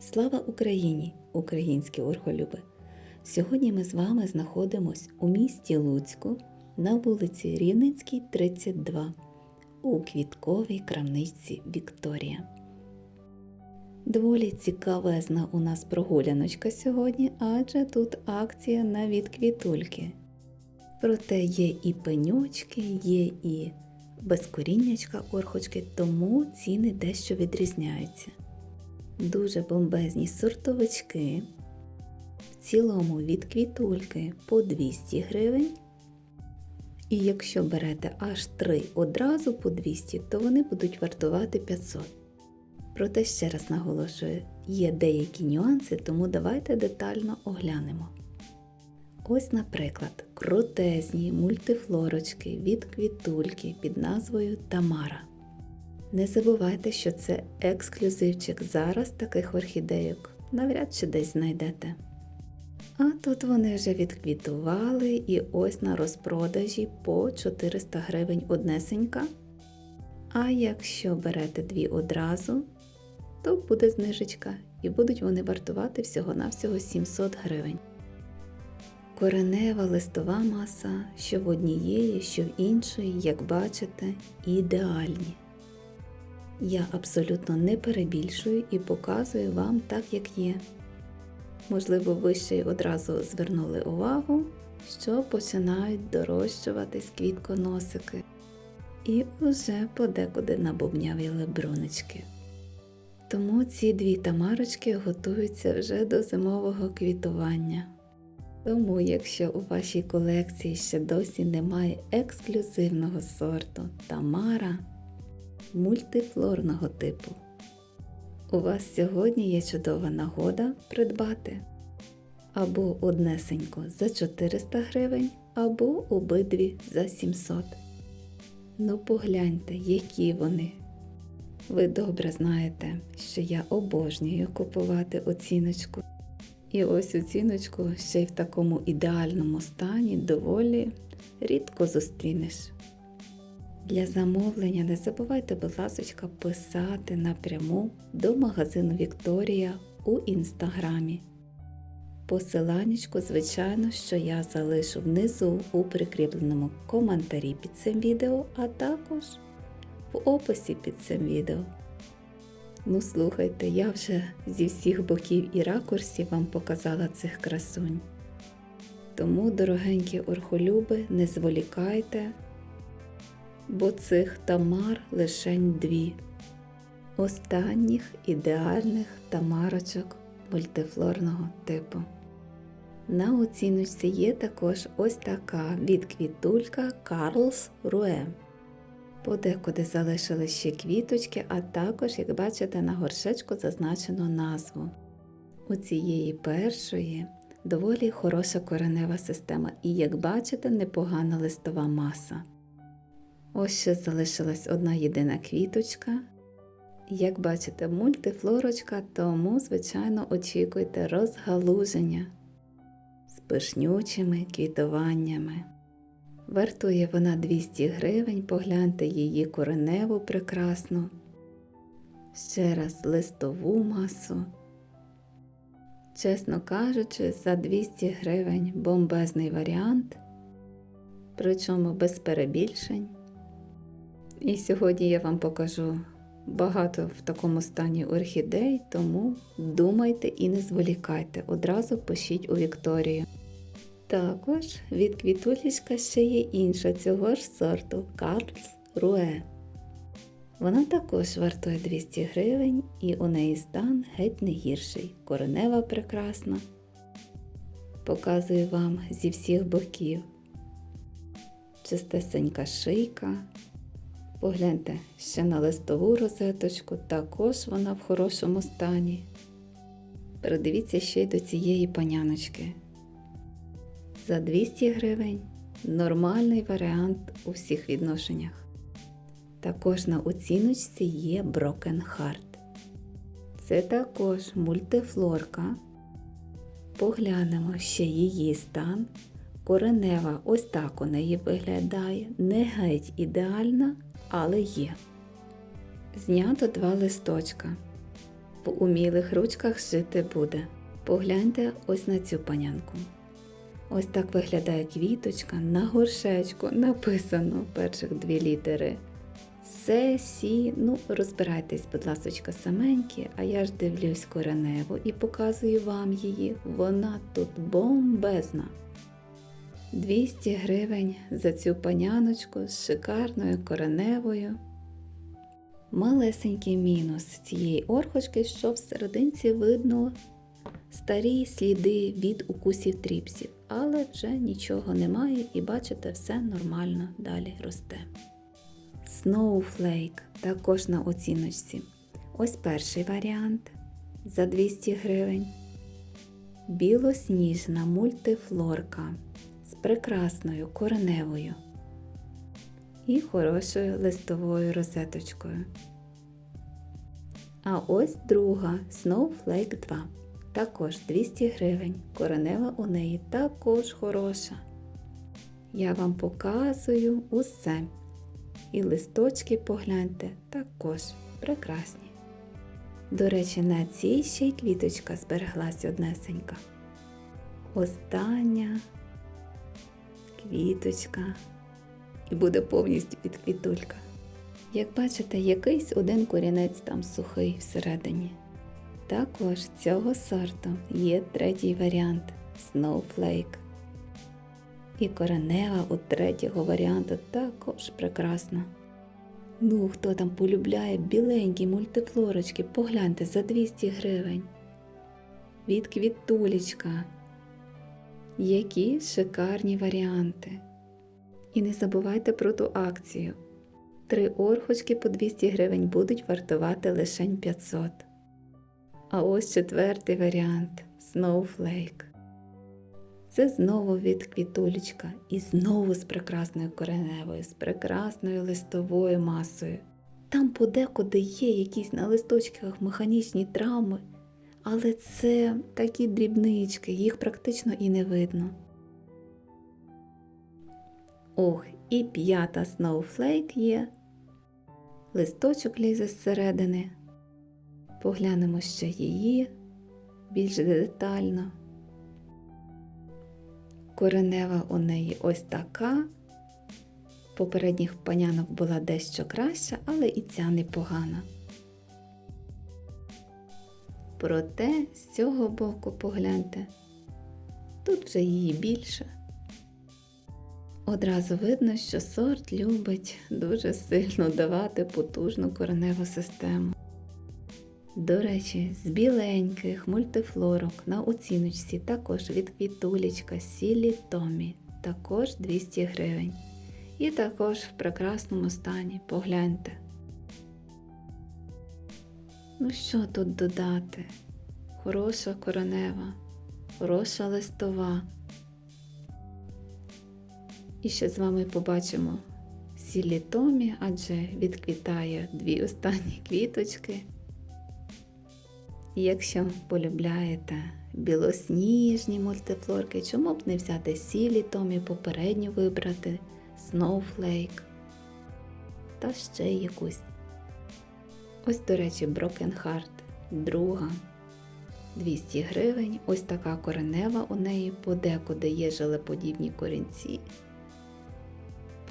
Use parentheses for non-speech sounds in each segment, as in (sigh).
Слава Україні, українські орхолюби! Сьогодні ми з вами знаходимось у місті Луцьку на вулиці Рівненській, 32 у квітковій крамничці Вікторія. Доволі цікавезна у нас прогуляночка сьогодні, адже тут акція на відквітульки. Проте є і пеньочки, є і безкоріннячка орхочки, тому ціни дещо відрізняються. Дуже бомбезні сортовички. В цілому від квітульки по 200 гривень. І якщо берете аж 3 одразу по 200, то вони будуть вартувати 500. Проте ще раз наголошую, є деякі нюанси, тому давайте детально оглянемо. Ось, наприклад, крутезні мультифлорочки від квітульки під назвою Тамара. Не забувайте, що це ексклюзивчик. Зараз таких орхідейок навряд чи десь знайдете. А тут вони вже відквітували і ось на розпродажі по 400 гривень однесенька. А якщо берете дві одразу, то буде знижечка і будуть вони вартувати всього-навсього 700 гривень. Коренева листова маса, що в однієї, що в іншої, як бачите, ідеальні. Я абсолютно не перебільшую і показую вам так, як є. Можливо, ви ще й одразу звернули увагу, що починають дорощуватись квітконосики. І вже подекуди набубнявіли брунички. Тому ці дві тамарочки готуються вже до зимового квітування. Тому, якщо у вашій колекції ще досі немає ексклюзивного сорту Тамара мультифлорного типу, у вас сьогодні є чудова нагода придбати або однесенько за 400 гривень, або обидві за 700. Ну погляньте, які вони. Ви добре знаєте, що я обожнюю купувати оціночку. І ось оціночку ще й в такому ідеальному стані доволі рідко зустрінеш. Для замовлення не забувайте, будь ласка, писати напряму до магазину Вікторія у інстаграмі. Посиланнячку, звичайно, що я залишу внизу у прикріпленому коментарі під цим відео, а також в описі під цим відео. Ну, слухайте, я вже зі всіх боків і ракурсів вам показала цих красунь. Тому, дорогенькі орхолюби, не зволікайте, бо цих тамар лишень дві. Останніх ідеальних тамарочок мультифлорного типу. На оціночці є також ось така відквітулька Карлс Руе. Подекуди залишили ще квіточки, а також, як бачите, на горшечку зазначено назву. У цієї першої доволі хороша коренева система і, як бачите, непогана листова маса. Ось ще залишилась одна єдина квіточка. Як бачите, мультифлорочка, тому, звичайно, очікуйте розгалуження з пишнючими квітуваннями. Вартує вона 200 гривень, погляньте її кореневу прекрасну. Ще раз листову масу. Чесно кажучи, за 200 гривень бомбезний варіант, причому без перебільшень. І сьогодні я вам покажу багато в такому стані орхідей, тому думайте і не зволікайте, одразу пишіть у Вікторію. Також від квітулічка ще є інша цього ж сорту Карлс Руе. Вона також вартує 200 гривень і у неї стан геть не гірший. Коренева прекрасна. Показую вам зі всіх боків. Чистесенька шийка. Погляньте ще на листову розеточку, також вона в хорошому стані. Передивіться ще й до цієї паняночки. За 200 гривень нормальний варіант у всіх відношеннях. Також на оціночці є Broken Heart. Це також мультифлорка. Поглянемо ще її стан. Коренева ось так у неї виглядає. Не геть ідеальна, але є. Знято два листочка. В умілих ручках жити буде. Погляньте ось на цю панянку. Ось так виглядає квіточка. На горшечку написано перших дві літери. Се, сі, ну розбирайтесь, будь ласочка, саменькі, а я ж дивлюсь кореневу і показую вам її. Вона тут бомбезна. 200 гривень за цю паняночку з шикарною кореневою. Малесенький мінус цієї орхочки, що в серединці видно старі сліди від укусів тріпсів, але вже нічого немає і бачите, все нормально далі росте. Snowflake також на оціночці. Ось перший варіант за 200 гривень. Білосніжна мультифлорка прекрасною кореневою і хорошою листовою розеточкою. А ось друга Snowflake 2. Також 200 гривень. Коренева у неї також хороша. Я вам показую усе. І листочки погляньте також прекрасні. До речі, на цій ще й квіточка збереглась однесенька. Остання квіточка і буде повністю від квітулька. Як бачите, якийсь один корінець там сухий всередині. Також цього сорту є третій варіант Snowflake. І коренева у третього варіанту також прекрасна. Ну, хто там полюбляє біленькі мультифлорочки, погляньте за 200 гривень. Від квітулечка. Які шикарні варіанти. І не забувайте про ту акцію. Три орхочки по 200 гривень будуть вартувати лише 500. А ось четвертий варіант Snowflake. Це знову від квітулечка і знову з прекрасною кореневою, з прекрасною листовою масою. Там подекуди є якісь на листочках механічні травми, але це такі дрібнички, їх практично і не видно. Ох, і п'ята Snowflake є. Листочок лізе зсередини. Поглянемо ще її більш детально. Коренева у неї ось така. Попередніх панянок була дещо краща, але і ця непогана. Проте з цього боку погляньте, тут вже її більше. Одразу видно, що сорт любить дуже сильно давати потужну кореневу систему. До речі, з біленьких мультифлорок на оціночці також від квітулечка Сілі Томі, також 200 гривень. І також в прекрасному стані, погляньте. Ну що тут додати? Хороша коренева, хороша листова. І ще з вами побачимо Сілі Томі, адже відквітає дві останні квіточки. І Якщо полюбляєте білосніжні мультифлорки, чому б не взяти сілі Томі попередню вибрати Snowflake та ще якусь. Ось, до речі, Broken Heart, друга. 200 гривень. Ось така коренева у неї подекуди є желеподібні корінці.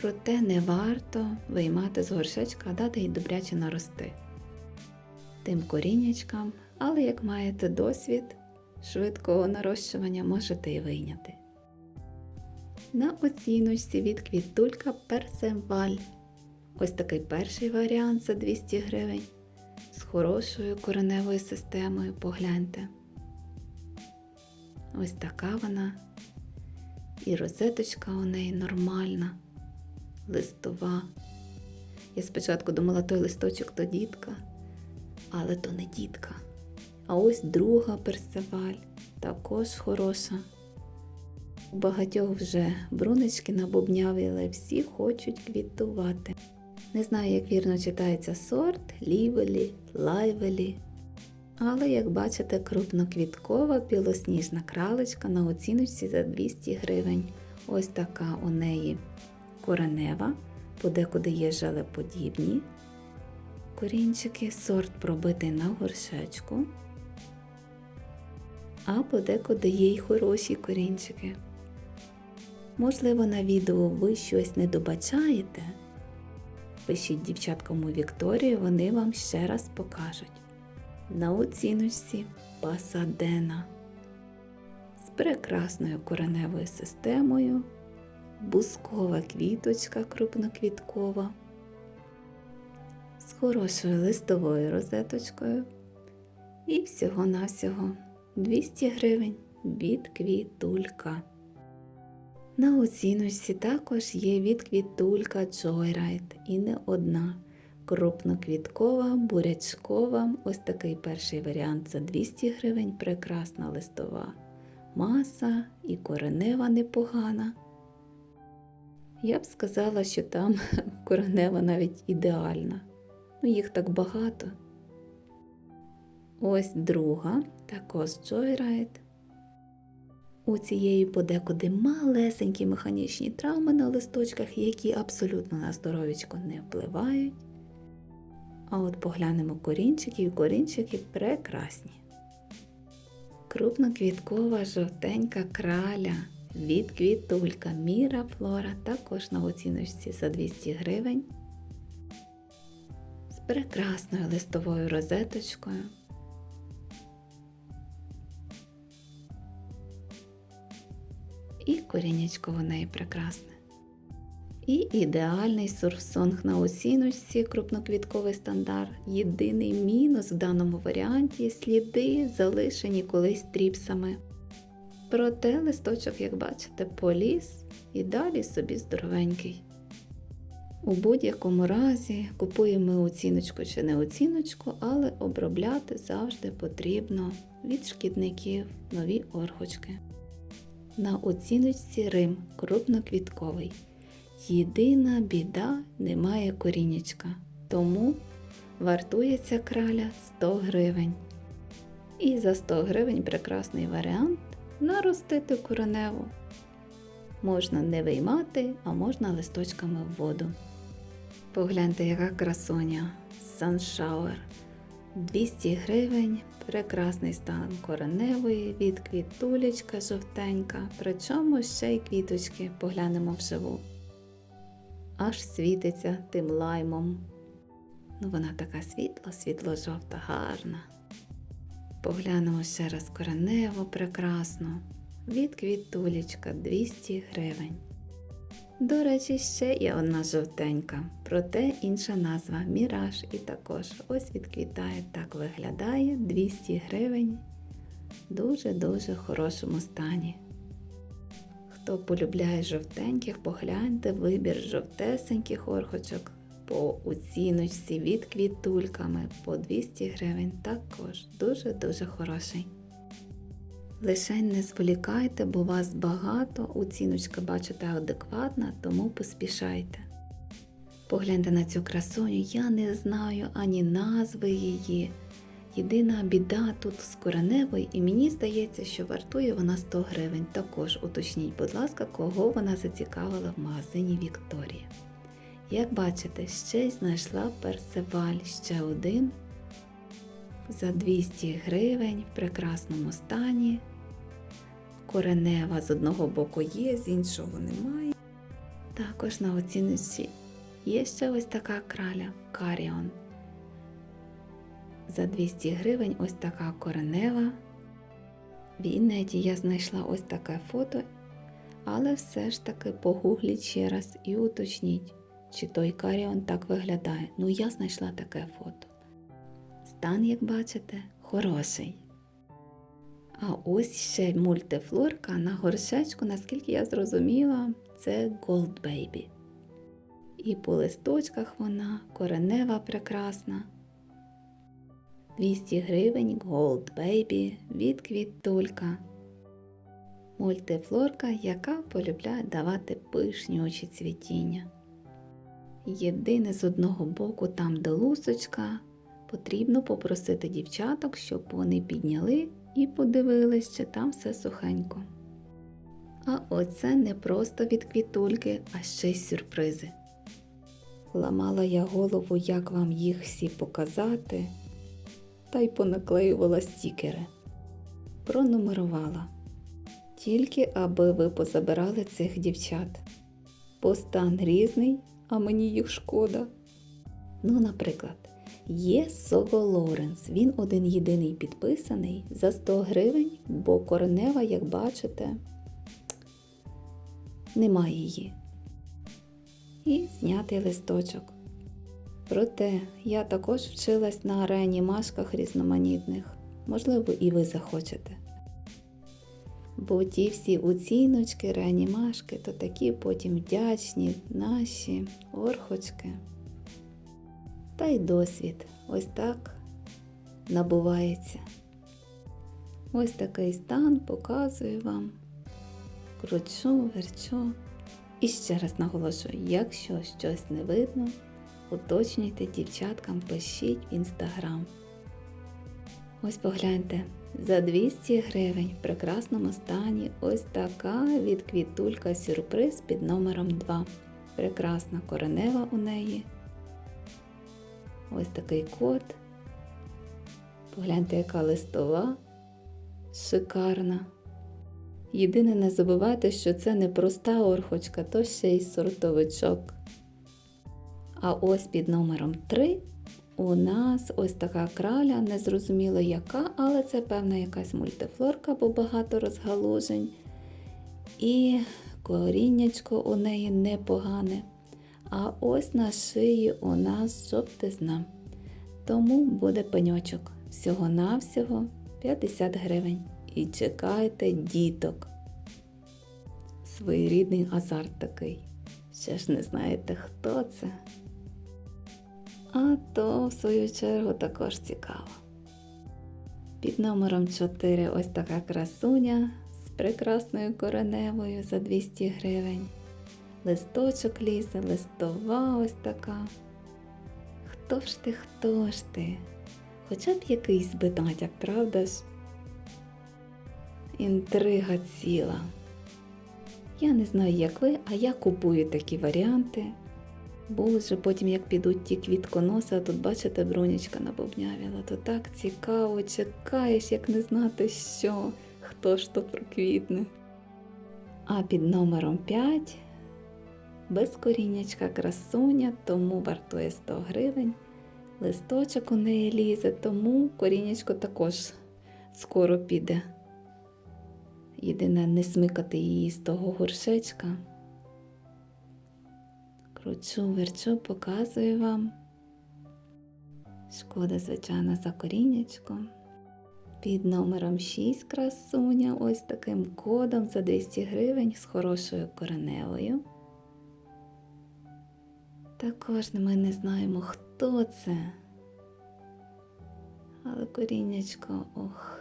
Проте не варто виймати з горшечка, а дати їй добряче нарости. Тим коріннячкам але як маєте досвід швидкого нарощування, можете і вийняти. На оціночці від квітулька персемваль. Ось такий перший варіант за 200 гривень. З хорошою кореневою системою погляньте. Ось така вона. І розеточка у неї нормальна, листова. Я спочатку думала, той листочок то дітка, але то не дітка. А ось друга персеваль, також хороша. У багатьох вже брунечки набубняві, але всі хочуть квітувати. Не знаю, як вірно читається сорт, лівелі, лайвелі. Але, як бачите, крупноквіткова білосніжна кралечка на оціночці за 200 гривень. Ось така у неї коренева, подекуди є желеподібні корінчики, сорт пробитий на горшечку. А подекуди є й хороші корінчики. Можливо, на відео ви щось не добачаєте. Пишіть дівчаткам у Вікторію, вони вам ще раз покажуть. На оціночці Пасадена з прекрасною кореневою системою, бускова квіточка крупноквіткова, з хорошою листовою розеточкою і всього-навсього 200 гривень від квітулька. На оціночці також є від квітулька Joyride і не одна. Крупноквіткова, бурячкова, ось такий перший варіант за 200 гривень, прекрасна листова маса і коренева непогана. Я б сказала, що там (laughs) коренева навіть ідеальна. Ну, їх так багато. Ось друга, також Joyride. У цієї подекуди малесенькі механічні травми на листочках, які абсолютно на здоров'ячко не впливають. А от поглянемо корінчики, і корінчики прекрасні. Крупноквіткова жовтенька краля від квітулька Міра Флора також на оціночці за 200 гривень. З прекрасною листовою розеточкою. Корінечко в неї прекрасне. І ідеальний сурфсонг на оціночці крупноквітковий стандарт. Єдиний мінус в даному варіанті сліди залишені колись тріпсами. Проте листочок, як бачите, поліз і далі собі здоровенький. У будь-якому разі купуємо оціночку чи не оціночку, але обробляти завжди потрібно від шкідників нові орхочки. На оціночці Рим крупноквітковий. Єдина біда немає корінечка, тому вартується краля 100 гривень. І за 100 гривень прекрасний варіант наростити кореневу. Можна не виймати, а можна листочками в воду. Погляньте, яка красоня Sunshauer. 200 гривень, прекрасний стан кореневої, від квітулечка жовтенька, причому ще й квіточки поглянемо вживу аж світиться тим лаймом. Ну, вона така світла, світло-жовта, гарна. Поглянемо ще раз коренево прекрасно. Від квітулечка 200 гривень. До речі, ще є одна жовтенька, проте інша назва Міраж і також ось відквітає, так виглядає 200 гривень. Дуже-дуже хорошому стані. Хто полюбляє жовтеньких, погляньте вибір жовтесеньких орхочок по оціночці від квітульками по 200 гривень також дуже-дуже хороший. Лише не зволікайте, бо вас багато, оціночка, бачите, адекватна, тому поспішайте. Погляньте на цю красуню, я не знаю ані назви її. Єдина біда тут з кореневою, і мені здається, що вартує вона 100 гривень. Також уточніть, будь ласка, кого вона зацікавила в магазині Вікторія. Як бачите, ще й знайшла персеваль ще один за 200 гривень в прекрасному стані. Коренева з одного боку є, з іншого немає. Також на оцінці є ще ось така краля Каріон. За 200 гривень ось така коренева. В інеті я знайшла ось таке фото, але все ж таки погугліть ще раз і уточніть, чи той каріон так виглядає. Ну, я знайшла таке фото. Стан, як бачите, хороший. А ось ще мультифлорка на горшечку, наскільки я зрозуміла, це Gold Baby. І по листочках вона коренева прекрасна. 200 гривень Gold Baby від квітулька. Мультифлорка, яка полюбляє давати пишні очі цвітіння. Єдине з одного боку, там де лусочка, потрібно попросити дівчаток, щоб вони підняли і подивились, чи там все сухенько. А оце не просто від квітульки, а ще й сюрпризи. Ламала я голову, як вам їх всі показати, та й понаклеювала стікери. Пронумерувала. Тільки аби ви позабирали цих дівчат. Бо стан різний, а мені їх шкода. Ну, наприклад, є Сого Лоренс. Він один єдиний підписаний за 100 гривень, бо коренева, як бачите, немає її. І знятий листочок. Проте я також вчилась на реанімашках різноманітних. Можливо, і ви захочете. Бо ті всі оціночки, реанімашки, то такі потім вдячні наші орхочки. Та й досвід ось так набувається. Ось такий стан показую вам. Кручу, верчу. І ще раз наголошую, якщо щось не видно, уточнюйте дівчаткам, пишіть в інстаграм. Ось погляньте, за 200 гривень в прекрасному стані ось така від квітулька сюрприз під номером 2. Прекрасна коренева у неї. Ось такий кот. Погляньте, яка листова, шикарна. Єдине, не забувайте, що це не проста орхочка, то ще й сортовичок. А ось під номером 3 у нас ось така краля, незрозуміло яка, але це певна якась мультифлорка, бо багато розгалужень. І коріннячко у неї непогане. А ось на шиї у нас жовтизна. Тому буде пеньочок. Всього-навсього 50 гривень. І чекайте діток. Своєрідний азарт такий. Ще ж не знаєте, хто це. А то, в свою чергу, також цікаво. Під номером 4 ось така красуня з прекрасною кореневою за 200 гривень. Листочок лізе, листова ось така. Хто ж ти, хто ж ти? Хоча б якийсь би натяк, правда ж? Інтрига ціла. Я не знаю, як ви, а я купую такі варіанти. Боже, потім як підуть ті квітконоси, а тут, бачите, бронячка набобнявіла, то так цікаво, чекаєш, як не знати що, хто ж то проквітне. А під номером 5 без коріннячка красуня, тому вартує 100 гривень. Листочок у неї лізе, тому корінечко також скоро піде. Єдине не смикати її з того горшечка. Кручу, верчу, показую вам. Шкода, звичайно, за корінечком. Під номером 6 красуня, ось таким кодом за 200 гривень з хорошою кореневою. Також ми не знаємо, хто це. Але коріннячко, ох,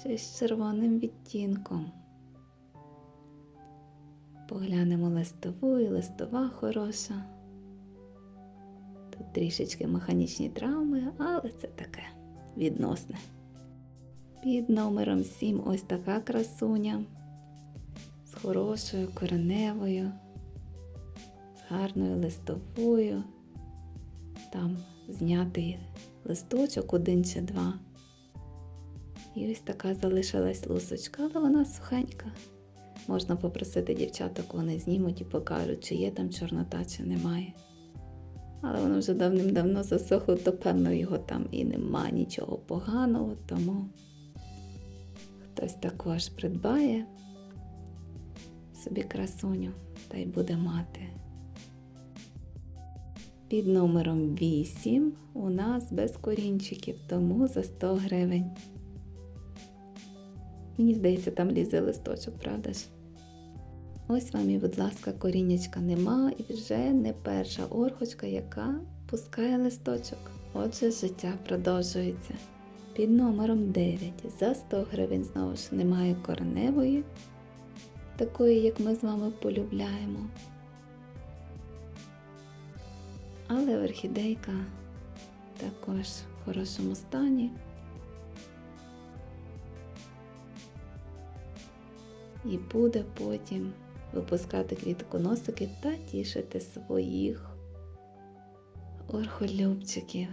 ще з червоним відтінком. Поглянемо листову і листова хороша. Тут трішечки механічні травми, але це таке відносне. Під номером 7 ось така красуня з хорошою кореневою, гарною листовою. Там знятий листочок один чи два. І ось така залишилась лусочка, але вона сухенька. Можна попросити дівчаток, вони знімуть і покажуть, чи є там чорнота, чи немає. Але воно вже давним-давно засохло, то певно його там і нема нічого поганого, тому хтось також придбає собі красуню та й буде мати. Під номером 8 у нас без корінчиків, тому за 100 гривень. Мені здається, там лізе листочок, правда ж? Ось вам і, будь ласка, коріннячка нема і вже не перша орхочка, яка пускає листочок. Отже, життя продовжується. Під номером 9 за 100 гривень знову ж немає кореневої, такої, як ми з вами полюбляємо. Але орхідейка також в хорошому стані. І буде потім випускати квітконосики та тішити своїх орхолюбчиків.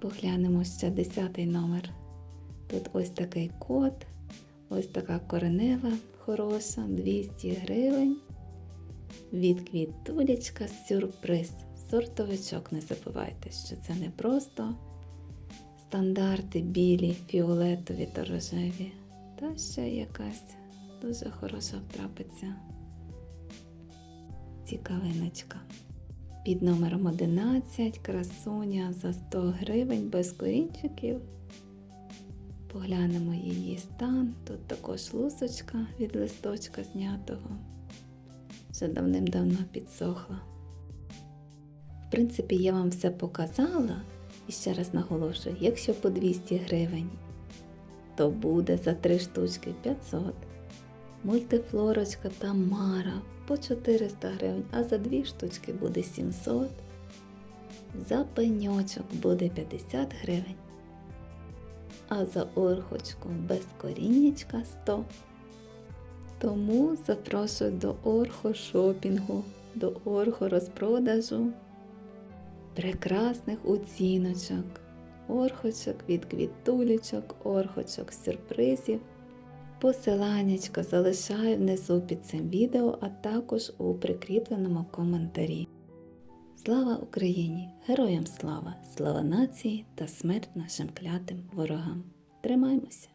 Поглянемо ще десятий номер. Тут ось такий кот, ось така коренева хороша, 200 гривень. Від квітулечка сюрприз. Сортовичок не забувайте, що це не просто стандарти білі, фіолетові та рожеві. Та ще якась дуже хороша трапиться цікавиночка. Під номером 11 красуня за 100 гривень без корінчиків. Поглянемо її стан. Тут також лусочка від листочка знятого. Вже давним-давно підсохла. В принципі, я вам все показала. І ще раз наголошую, якщо по 200 гривень, то буде за 3 штучки 500. Мультифлорочка та Мара по 400 гривень, а за 2 штучки буде 700. За пеньочок буде 50 гривень. А за орхочку без коріннячка 100. Тому запрошую до орхошопінгу, до орхорозпродажу прекрасних оціночок, орхочок від квітулечок, орхочок сюрпризів. Посиланнячко залишаю внизу під цим відео, а також у прикріпленому коментарі. Слава Україні! Героям слава! Слава нації та смерть нашим клятим ворогам! Тримаймося!